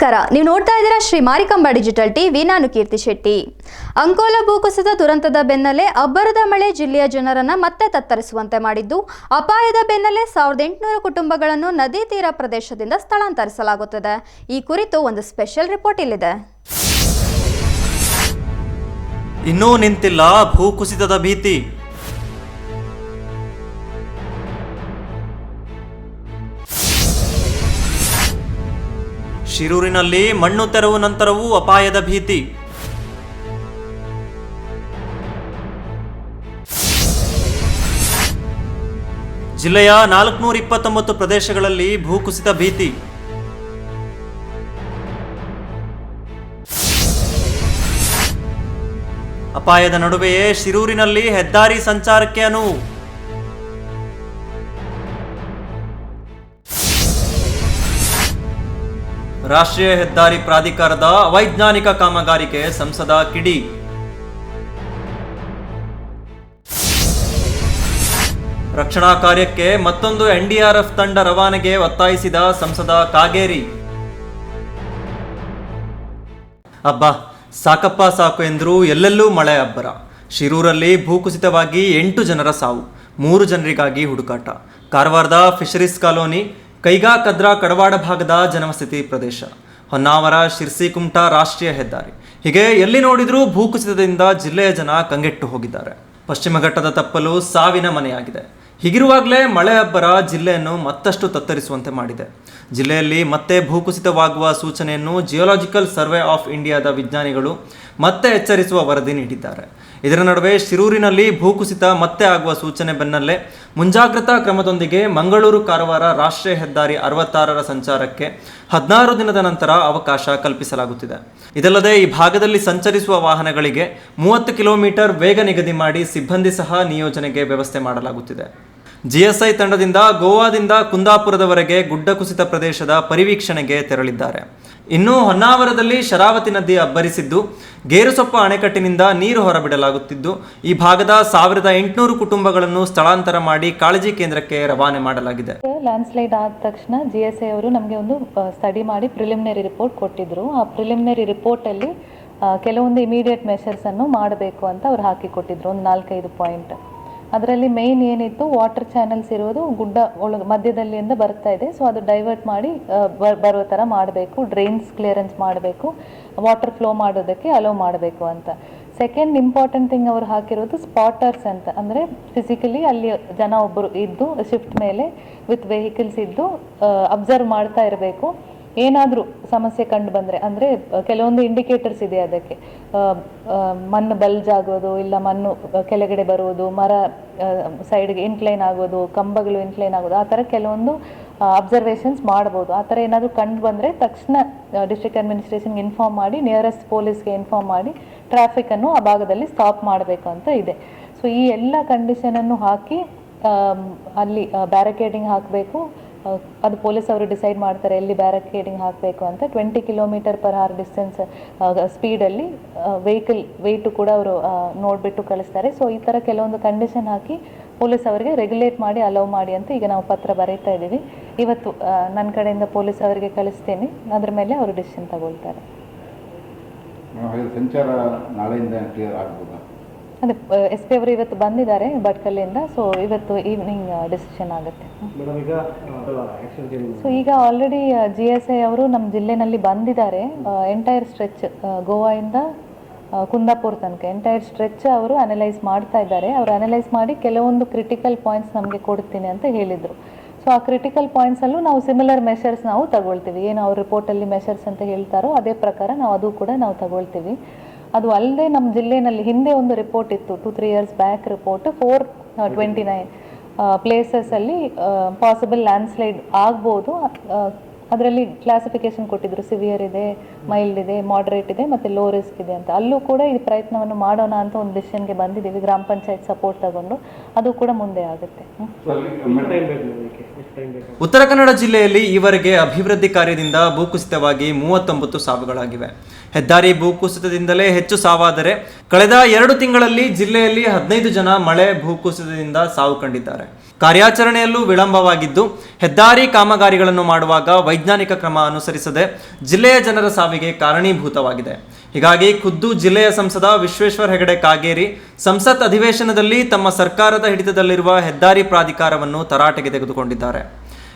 ನಮಸ್ಕಾರ. ನೀವು ನೋಡ್ತಾ ಇದ್ದೀರಾ ಶ್ರೀ ಮಾರಿಕಂಬ ಡಿಜಿಟಲ್ ಟಿವಿ. ನಾನು ಕೀರ್ತಿ ಶೆಟ್ಟಿ. ಅಂಕೋಲ ಭೂಕುಸಿತ ದುರಂತದ ಬೆನ್ನಲ್ಲೇ ಅಬ್ಬರದ ಮಳೆ ಜಿಲ್ಲೆಯ ಜನರನ್ನ ಮತ್ತೆ ತತ್ತರಿಸುವಂತೆ ಮಾಡಿದ್ದು. ಅಪಾಯದ ಬೆನ್ನಲ್ಲೇ ಸಾವಿರದ ಎಂಟುನೂರು ಕುಟುಂಬಗಳನ್ನು ನದಿ ತೀರ ಪ್ರದೇಶದಿಂದ ಸ್ಥಳಾಂತರಿಸಲಾಗುತ್ತದೆ. ಈ ಕುರಿತು ಒಂದು ಸ್ಪೆಷಲ್ ರಿಪೋರ್ಟ್ ಇಲ್ಲಿದೆ. ಇನ್ನೂ ನಿಂತಿಲ್ಲ ಭೂಕುಸಿತದ ಭೀತಿ. ಶಿರೂರಿನಲ್ಲಿ ಮಣ್ಣು ತೆರವು ನಂತರವೂ ಅಪಾಯದ ಭೀತಿ. ಜಿಲ್ಲೆಯ ನಾಲ್ಕುನೂರ ಇಪ್ಪತ್ತೊಂಬತ್ತು ಪ್ರದೇಶಗಳಲ್ಲಿ ಭೂಕುಸಿತ ಭೀತಿ. ಅಪಾಯದ ನಡುವೆಯೇ ಶಿರೂರಿನಲ್ಲಿ ಹೆದ್ದಾರಿ ಸಂಚಾರಕ್ಕೆ ಅನುವು. ರಾಷ್ಟ್ರೀಯ ಹೆದ್ದಾರಿ ಪ್ರಾಧಿಕಾರದ ಅವೈಜ್ಞಾನಿಕ ಕಾಮಗಾರಿಕೆ ಸಂಸದ ಕಿಡಿ. ರಕ್ಷಣಾ ಕಾರ್ಯಕ್ಕೆ ಮತ್ತೊಂದು ಎನ್ಡಿಆರ್ಎಫ್ ತಂಡ ರವಾನೆಗೆ ಒತ್ತಾಯಿಸಿದ ಸಂಸದ ಕಾಗೇರಿ. ಅಬ್ಬಾ, ಸಾಕಪ್ಪ ಸಾಕು ಎಂದ್ರು ಎಲ್ಲೆಲ್ಲೂ ಮಳೆ ಅಬ್ಬರ. ಶಿರೂರಲ್ಲಿ ಭೂಕುಸಿತವಾಗಿ ಎಂಟು ಜನರ ಸಾವು, ಮೂರು ಜನರಿಗಾಗಿ ಹುಡುಕಾಟ. ಕಾರವಾರದ ಫಿಶರೀಸ್ ಕಾಲೋನಿ ಕೈಗಾ ಕದ್ರಾ ಕಡವಾಡ ಭಾಗದ ಜನವಸತಿ ಪ್ರದೇಶ. ಹೊನ್ನಾವರ ಶಿರ್ಸಿಕುಮಟ ರಾಷ್ಟ್ರೀಯ ಹೆದ್ದಾರಿ. ಹೀಗೆ ಎಲ್ಲಿ ನೋಡಿದರೂ ಭೂಕುಸಿತದಿಂದ ಜಿಲ್ಲೆಯ ಜನ ಕಂಗೆಟ್ಟು ಹೋಗಿದ್ದಾರೆ. ಪಶ್ಚಿಮ ಘಟ್ಟದ ತಪ್ಪಲು ಸಾವಿನ ಮನೆಯಾಗಿದೆ. ಹೀಗಿರುವಾಗಲೇ ಮಳೆ ಅಬ್ಬರ ಜಿಲ್ಲೆಯನ್ನು ಮತ್ತಷ್ಟು ತತ್ತರಿಸುವಂತೆ ಮಾಡಿದೆ. ಜಿಲ್ಲೆಯಲ್ಲಿ ಮತ್ತೆ ಭೂಕುಸಿತವಾಗುವ ಸೂಚನೆಯನ್ನು ಜಿಯೋಲಾಜಿಕಲ್ ಸರ್ವೆ ಆಫ್ ಇಂಡಿಯಾದ ವಿಜ್ಞಾನಿಗಳು ಮತ್ತೆ ಎಚ್ಚರಿಸುವ ವರದಿ ನೀಡಿದ್ದಾರೆ. ಇದರ ನಡುವೆ ಶಿರೂರಿನಲ್ಲಿ ಭೂಕುಸಿತ ಮತ್ತೆ ಆಗುವ ಸೂಚನೆ ಬೆನ್ನಲ್ಲೇ ಮುಂಜಾಗ್ರತಾ ಕ್ರಮದೊಂದಿಗೆ ಮಂಗಳೂರು ಕಾರವಾರ ರಾಷ್ಟ್ರೀಯ ಹೆದ್ದಾರಿ ಅರವತ್ತಾರರ ಸಂಚಾರಕ್ಕೆ ಹದಿನಾರು ದಿನದ ನಂತರ ಅವಕಾಶ ಕಲ್ಪಿಸಲಾಗುತ್ತಿದೆ. ಇದಲ್ಲದೆ ಈ ಭಾಗದಲ್ಲಿ ಸಂಚರಿಸುವ ವಾಹನಗಳಿಗೆ ಮೂವತ್ತು ಕಿಲೋಮೀಟರ್ ವೇಗ ನಿಗದಿ ಮಾಡಿ ಸಿಬ್ಬಂದಿ ಸಹ ನಿಯೋಜನೆಗೆ ವ್ಯವಸ್ಥೆ ಮಾಡಲಾಗುತ್ತಿದೆ. ಜಿಎಸ್ಐ ತಂಡದಿಂದ ಗೋವಾದಿಂದ ಕುಂದಾಪುರದವರೆಗೆ ಗುಡ್ಡ ಕುಸಿತ ಪ್ರದೇಶದ ಪರಿವೀಕ್ಷಣೆಗೆ ತೆರಳಿದ್ದಾರೆ. ಇನ್ನು ಹೊನ್ನಾವರದಲ್ಲಿ ಶರಾವತಿ ನದಿ ಅಬ್ಬರಿಸಿದ್ದು, ಗೇರುಸೊಪ್ಪ ಅಣೆಕಟ್ಟಿನಿಂದ ನೀರು ಹೊರಬಿಡಲಾಗುತ್ತಿದ್ದು, ಈ ಭಾಗದ ಸಾವಿರದ ಎಂಟುನೂರು ಕುಟುಂಬಗಳನ್ನು ಸ್ಥಳಾಂತರ ಮಾಡಿ ಕಾಳಜಿ ಕೇಂದ್ರಕ್ಕೆ ರವಾನೆ ಮಾಡಲಾಗಿದೆ. ಲ್ಯಾಂಡ್ಸ್ಲೈಡ್ ಆದ ತಕ್ಷಣ ಜಿ ಎಸ್ ಐ ಅವರು ನಮಗೆ ಒಂದು ಸ್ಟಡಿ ಮಾಡಿ ಪ್ರಿಲಿಮಿನರಿ ರಿಪೋರ್ಟ್ ಕೊಟ್ಟಿದ್ರು. ಆ ಪ್ರಿಲಿಮಿನರಿ ರಿಪೋರ್ಟಲ್ಲಿ ಕೆಲವೊಂದು ಇಮಿಡಿಯೇಟ್ ಮೆಷರ್ಸನ್ನು ಮಾಡಬೇಕು ಅಂತ ಅವ್ರು ಹಾಕಿಕೊಟ್ಟಿದ್ರು, ಒಂದು ನಾಲ್ಕೈದು ಪಾಯಿಂಟ್ ಅದರಲ್ಲಿ ಮೇಯ್ನ್ ಏನಿತ್ತು ವಾಟರ್ ಚಾನಲ್ಸ್ ಇರೋದು ಗುಡ್ಡ ಒಳಗೆ ಮಧ್ಯದಲ್ಲಿಂದ ಬರ್ತಾ ಇದೆ. ಸೊ ಅದು ಡೈವರ್ಟ್ ಮಾಡಿ ಬರೋ ಥರ ಮಾಡಬೇಕು ಡ್ರೈನ್ಸ್ ಕ್ಲಿಯರೆನ್ಸ್ ಮಾಡಬೇಕು ವಾಟರ್ ಫ್ಲೋ ಮಾಡೋದಕ್ಕೆ ಅಲೋ ಮಾಡಬೇಕು ಅಂತ. ಸೆಕೆಂಡ್ ಇಂಪಾರ್ಟೆಂಟ್ ಥಿಂಗ್ ಅವರು ಹಾಕಿರೋದು ಸ್ಪಾಟರ್ಸ್ ಅಂತ. ಅಂದರೆ ಫಿಸಿಕಲಿ ಅಲ್ಲಿ ಜನ ಒಬ್ಬರು ಇದ್ದು ಶಿಫ್ಟ್ ಮೇಲೆ ವಿತ್ ವೆಹಿಕಲ್ಸ್ ಇದ್ದು ಅಬ್ಸರ್ವ್ ಮಾಡ್ತಾ ಇರಬೇಕು. ಏನಾದರೂ ಸಮಸ್ಯೆ ಕಂಡು ಬಂದರೆ, ಅಂದರೆ ಕೆಲವೊಂದು ಇಂಡಿಕೇಟರ್ಸ್ ಇದೆ ಅದಕ್ಕೆ. ಮಣ್ಣು ಬಲ್ಜ್ ಆಗೋದು, ಇಲ್ಲ ಮಣ್ಣು ಕೆಳಗಡೆ ಬರುವುದು, ಮರ ಸೈಡ್ಗೆ ಇನ್ಕ್ಲೈನ್ ಆಗೋದು, ಕಂಬಗಳು ಇನ್ಕ್ಲೈನ್ ಆಗೋದು, ಆ ಥರ ಕೆಲವೊಂದು ಅಬ್ಸರ್ವೇಷನ್ಸ್ ಮಾಡ್ಬೋದು. ಆ ಥರ ಏನಾದರೂ ಕಂಡು ಬಂದರೆ ತಕ್ಷಣ ಡಿಸ್ಟ್ರಿಕ್ಟ್ ಅಡ್ಮಿನಿಸ್ಟ್ರೇಷನ್ಗೆ ಇನ್ಫಾರ್ಮ್ ಮಾಡಿ ನಿಯರೆಸ್ಟ್ ಪೊಲೀಸ್ಗೆ ಇನ್ಫಾರ್ಮ್ ಮಾಡಿ ಟ್ರಾಫಿಕ್ಕನ್ನು ಆ ಭಾಗದಲ್ಲಿ ಸ್ಟಾಪ್ ಮಾಡಬೇಕು ಅಂತ ಇದೆ. ಸೊ ಈ ಎಲ್ಲ ಕಂಡೀಷನನ್ನು ಹಾಕಿ ಅಲ್ಲಿ ಬ್ಯಾರಿಕೇಡಿಂಗ್ ಹಾಕಬೇಕು. ಅದು ಪೊಲೀಸ್ ಅವರು ಡಿಸೈಡ್ ಮಾಡ್ತಾರೆ ಎಲ್ಲಿ ಬ್ಯಾರಿಕೇಡಿಂಗ್ ಹಾಕಬೇಕು ಅಂತ. Twenty kilometre per hour distance ಸ್ಪೀಡಲ್ಲಿ vehicle weight ಕೂಡ ಅವರು ನೋಡಿಬಿಟ್ಟು ಕಳಿಸ್ತಾರೆ. ಸೊ ಈ ಥರ ಕೆಲವೊಂದು ಕಂಡೀಷನ್ ಹಾಕಿ ಪೊಲೀಸ್ ಅವರಿಗೆ ರೆಗ್ಯುಲೇಟ್ ಮಾಡಿ ಅಲೌ ಮಾಡಿ ಅಂತ ಈಗ ನಾವು ಪತ್ರ ಬರೀತಾ ಇದ್ದೀವಿ. ಇವತ್ತು ನನ್ನ ಕಡೆಯಿಂದ ಪೊಲೀಸ್ ಅವರಿಗೆ ಕಳಿಸ್ತೀನಿ. ಅದ್ರ ಮೇಲೆ ಅವರು ಡಿಸಿಷನ್ ತಗೊಳ್ತಾರೆ. ಸಂಚಾರ ನಾಳೆಯಿಂದ ಕ್ಲಿಯರ್ ಆಗ್ಬೋದಾ? ಅದೇ ಎಸ್ ಪಿ ಅವರು ಇವತ್ತು ಬಂದಿದ್ದಾರೆ ಭಟ್ಕಲ್ಲಿಂದ ಸೊ ಇವತ್ತು ಈವ್ನಿಂಗ್ ಡಿಸಿಷನ್ ಆಗುತ್ತೆ. ಸೊ ಈಗ ಆಲ್ರೆಡಿ ಜಿ ಎಸ್ ಐ ಅವರು ನಮ್ಮ ಜಿಲ್ಲೆನಲ್ಲಿ ಬಂದಿದ್ದಾರೆ. ಎಂಟೈರ್ ಸ್ಟ್ರೆಚ್ ಗೋವಾಯಿಂದ ಕುಂದಾಪುರ ತನಕ. ಎಂಟೈರ್ ಸ್ಟ್ರೆಚ್ ಅವರು ಅನಲೈಸ್ ಮಾಡ್ತಾ ಇದ್ದಾರೆ. ಅವರು ಅನಲೈಸ್ ಮಾಡಿ ಕೆಲವೊಂದು ಕ್ರಿಟಿಕಲ್ ಪಾಯಿಂಟ್ಸ್ ನಮಗೆ ಕೊಡ್ತೀನಿ ಅಂತ ಹೇಳಿದರು. ಸೊ ಆ ಕ್ರಿಟಿಕಲ್ ಪಾಯಿಂಟ್ಸಲ್ಲೂ ನಾವು ಸಿಮಿಲರ್ ಮೆಷರ್ಸ್ ನಾವು ತಗೊಳ್ತೀವಿ. ಏನು ಅವ್ರ ರಿಪೋರ್ಟಲ್ಲಿ ಮೆಷರ್ಸ್ ಅಂತ ಹೇಳ್ತಾರೋ ಅದೇ ಪ್ರಕಾರ ನಾವು ಅದು ಕೂಡ ನಾವು ತಗೊಳ್ತೀವಿ. ಅದು ಅಲ್ಲದೆ ನಮ್ಮ ಜಿಲ್ಲೆನಲ್ಲಿ ಹಿಂದೆ ಒಂದು ರಿಪೋರ್ಟ್ ಇತ್ತು two three years back report four twenty nine ಪ್ಲೇಸಸಲ್ಲಿ possible landslide ಆಗ್ಬೋದು. ಅದರಲ್ಲಿ ಕ್ಲಾಸಿಫಿಕೇಶನ್ ಕೊಟ್ಟಿದ್ರು ಸಿವಿಯರ್ ಇದೆ ಮೈಲ್ಡ್ ಇದೆ ಮಾಡ್ರೇಟ್ ಇದೆ ಮತ್ತು ಲೋ ರಿಸ್ಕ್ ಇದೆ ಅಂತ. ಅಲ್ಲೂ ಕೂಡ ಈ ಪ್ರಯತ್ನವನ್ನು ಮಾಡೋಣ ಅಂತ ಒಂದು ಡಿಸಿಷನ್ಗೆ ಬಂದಿದ್ದೀವಿ, ಗ್ರಾಮ ಪಂಚಾಯತ್ ಸಪೋರ್ಟ್ ತಗೊಂಡು. ಅದು ಕೂಡ ಮುಂದೆ ಆಗುತ್ತೆ. ಉತ್ತರ ಕನ್ನಡ ಜಿಲ್ಲೆಯಲ್ಲಿ ಈವರೆಗೆ ಅಭಿವೃದ್ಧಿ ಕಾರ್ಯದಿಂದ ಭೂಕುಸಿತವಾಗಿ ಮೂವತ್ತೊಂಬತ್ತು ಸಾವುಗಳಾಗಿವೆ. ಹೆದ್ದಾರಿ ಭೂಕುಸಿತದಿಂದಲೇ ಹೆಚ್ಚು ಸಾವಾದರೆ ಕಳೆದ ಎರಡು ತಿಂಗಳಲ್ಲಿ ಜಿಲ್ಲೆಯಲ್ಲಿ ಹದಿನೈದು ಜನ ಮಳೆ ಭೂಕುಸಿತದಿಂದ ಸಾವು ಕಂಡಿದ್ದಾರೆ. ಕಾರ್ಯಾಚರಣೆಯಲ್ಲೂ ವಿಳಂಬವಾಗಿದ್ದು, ಹೆದ್ದಾರಿ ಕಾಮಗಾರಿಗಳನ್ನು ಮಾಡುವಾಗ ವೈಜ್ಞಾನಿಕ ಕ್ರಮ ಅನುಸರಿಸದೆ ಜಿಲ್ಲೆಯ ಜನರ ಸಾವಿಗೆ ಕಾರಣೀಭೂತವಾಗಿದೆ. ಹೀಗಾಗಿ ಖುದ್ದು ಜಿಲ್ಲೆಯ ಸಂಸದ ವಿಶ್ವೇಶ್ವರ ಹೆಗಡೆ ಕಾಗೇರಿ ಸಂಸತ್ ಅಧಿವೇಶನದಲ್ಲಿ ತಮ್ಮ ಸರ್ಕಾರದ ಹಿಡಿತದಲ್ಲಿರುವ ಹೆದ್ದಾರಿ ಪ್ರಾಧಿಕಾರವನ್ನು ತರಾಟೆಗೆ ತೆಗೆದುಕೊಂಡಿದ್ದಾರೆ.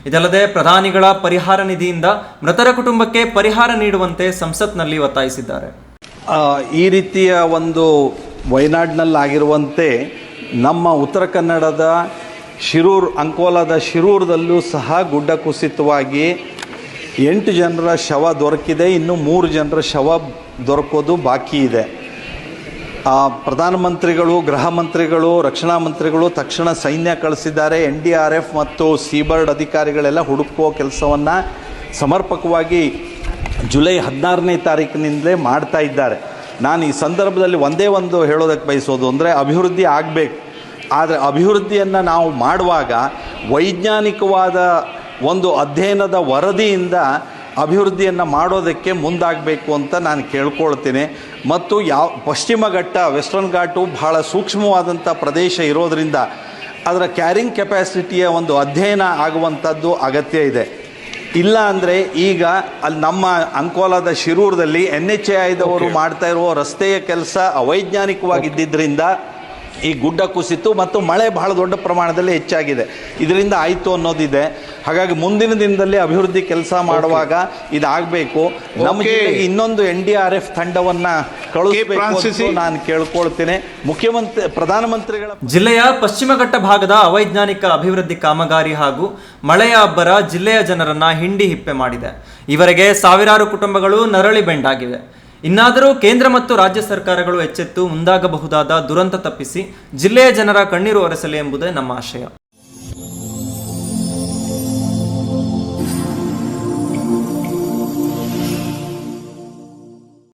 ಇದಲ್ಲದೆ ಪ್ರಧಾನಿಗಳ ಪರಿಹಾರ ನಿಧಿಯಿಂದ ಮೃತರ ಕುಟುಂಬಕ್ಕೆ ಪರಿಹಾರ ನೀಡುವಂತೆ ಸಂಸತ್ನಲ್ಲಿ ಒತ್ತಾಯಿಸಿದ್ದಾರೆ. ಈ ರೀತಿಯ ಒಂದು ವಯನಾಡ್ನಲ್ಲಾಗಿರುವಂತೆ ನಮ್ಮ ಉತ್ತರ ಕನ್ನಡದ ಶಿರೂರು, ಅಂಕೋಲಾದ ಶಿರೂರದಲ್ಲೂ ಸಹ ಗುಡ್ಡ ಕುಸಿತವಾಗಿ ಎಂಟು ಜನರ ಶವ ದೊರಕಿದೆ. ಇನ್ನು ಮೂರು ಜನರ ಶವ ದೊರಕೋದು ಬಾಕಿ ಇದೆ. ಪ್ರಧಾನಮಂತ್ರಿಗಳು ಗೃಹ ಮಂತ್ರಿಗಳು, ರಕ್ಷಣಾ ಮಂತ್ರಿಗಳು ತಕ್ಷಣ ಸೈನ್ಯ ಕಳಿಸಿದ್ದಾರೆ. ಎನ್ ಡಿ ಆರ್ ಎಫ್ ಮತ್ತು ಸೀಬರ್ಡ್ ಅಧಿಕಾರಿಗಳೆಲ್ಲ ಹುಡುಕುವ ಕೆಲಸವನ್ನು ಸಮರ್ಪಕವಾಗಿ ಜುಲೈ ಹದಿನಾರನೇ ತಾರೀಕಿನಿಂದಲೇ ಮಾಡ್ತಾ ಇದ್ದಾರೆ. ನಾನು ಈ ಸಂದರ್ಭದಲ್ಲಿ ಒಂದೇ ಒಂದು ಹೇಳೋದಕ್ಕೆ ಬಯಸೋದು ಅಂದರೆ ಅಭಿವೃದ್ಧಿ ಆಗಬೇಕು. ಆದರೆ ಅಭಿವೃದ್ಧಿಯನ್ನು ನಾವು ಮಾಡುವಾಗ ವೈಜ್ಞಾನಿಕವಾದ ಒಂದು ಅಧ್ಯಯನದ ವರದಿಯಿಂದ ಅಭಿವೃದ್ಧಿಯನ್ನು ಮಾಡೋದಕ್ಕೆ ಮುಂದಾಗಬೇಕು ಅಂತ ನಾನು ಕೇಳ್ಕೊಳ್ತೀನಿ. ಮತ್ತು ಯಾವ ಪಶ್ಚಿಮ ಘಟ್ಟ ವೆಸ್ಟರ್ನ್ ಘಾಟು ಬಹಳ ಸೂಕ್ಷ್ಮವಾದಂಥ ಪ್ರದೇಶ ಇರೋದರಿಂದ ಅದರ ಕ್ಯಾರಿಂಗ್ ಕೆಪ್ಯಾಸಿಟಿಯ ಒಂದು ಅಧ್ಯಯನ ಆಗುವಂಥದ್ದು ಅಗತ್ಯ ಇದೆ. ಇಲ್ಲ ಅಂದರೆ ಈಗ ಅಲ್ಲಿ ನಮ್ಮ ಅಂಕೋಲಾದ ಶಿರೂರದಲ್ಲಿ ಎನ್ ಎಚ್ ಎ ಐದವರು ಮಾಡ್ತಾ ಇರುವ ರಸ್ತೆಯ ಕೆಲಸ ಅವೈಜ್ಞಾನಿಕವಾಗಿದ್ದರಿಂದ ಈ ಗುಡ್ಡ ಕುಸಿತು ಮತ್ತು ಮಳೆ ಬಹಳ ದೊಡ್ಡ ಪ್ರಮಾಣದಲ್ಲಿ ಹೆಚ್ಚಾಗಿದೆ. ಇದರಿಂದ ಆಯಿತು ಅನ್ನೋದಿದೆ. ಹಾಗಾಗಿ ಮುಂದಿನ ದಿನದಲ್ಲಿ ಅಭಿವೃದ್ಧಿ ಕೆಲಸ ಮಾಡುವಾಗ ಇದಾಗಬೇಕು. ನಮಗೆ ಇನ್ನೊಂದು ಎನ್ ಡಿ ಆರ್ ಎಫ್ ತಂಡವನ್ನ ಕಳಿಸಬೇಕು ನಾನು ಕೇಳ್ಕೊಳ್ತೇನೆ. ಮುಖ್ಯಮಂತ್ರಿ ಪ್ರಧಾನಮಂತ್ರಿಗಳ ಜಿಲ್ಲೆಯ ಪಶ್ಚಿಮ ಘಟ್ಟ ಭಾಗದ ಅವೈಜ್ಞಾನಿಕ ಅಭಿವೃದ್ಧಿ ಕಾಮಗಾರಿ ಹಾಗೂ ಮಳೆಯ ಅಬ್ಬರ ಜಿಲ್ಲೆಯ ಜನರನ್ನ ಹಿಂಡಿ ಹಿಪ್ಪೆ ಮಾಡಿದೆ. ಇವರಿಗೆ ಸಾವಿರಾರು ಕುಟುಂಬಗಳು ನರಳಿ ಬೆಂಡಾಗಿವೆ. ಇನ್ನಾದರೂ ಕೇಂದ್ರ ಮತ್ತು ರಾಜ್ಯ ಸರ್ಕಾರಗಳು ಎಚ್ಚೆತ್ತು ಮುಂದಾಗಬಹುದಾದ ದುರಂತ ತಪ್ಪಿಸಿ ಜಿಲ್ಲೆಯ ಜನರ ಕಣ್ಣೀರು ಒರೆಸಲಿ ಎಂಬುದೇ ನಮ್ಮ ಆಶಯ.